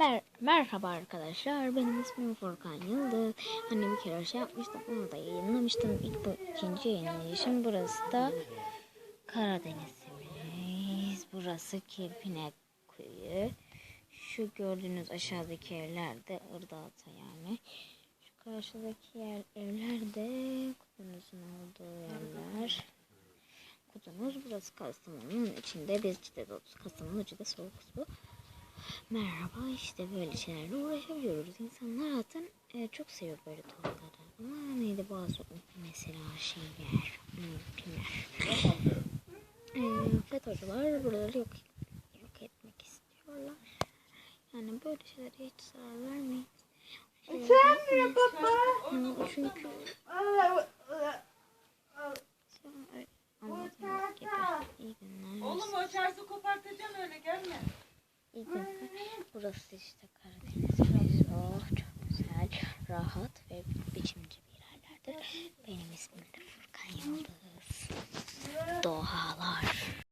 Mer Merhaba arkadaşlar. Benim ismim Furkan Yıldız. Hani bir kere şey yapmıştım. Onu da yayınlamıştım. İlk bu ikinci yayınlayışım. Burası da Karadeniz'imiz. Burası Kirpinek Köyü. Şu gördüğünüz aşağıdaki evler de Irdağ'da yani. Şu karşıdaki yer, evler de kudunuzun olduğu yerler. Kudumuz burası Kastamonu'nun içinde biz Cide'de Kastamonu Cide soğuk su. Merhaba işte böyle şeylerle uğraşabiliyoruz. İnsanlar zaten e, çok seviyor böyle tuhafları. Ama neydi bazı mesela şeyler, kimler. E, FETÖ'cüler buraları yok, yok etmek istiyorlar. Yani böyle şeylere hiç zarar vermeyin. Sen baba. Hmm, Çünkü. Oğlum o şarjı kopartacaksın öyle Burası işte Karadeniz. Oh çok güzel, rahat ve biçimci bir yerlerdir. Benim ismim de Furkan Yıldız.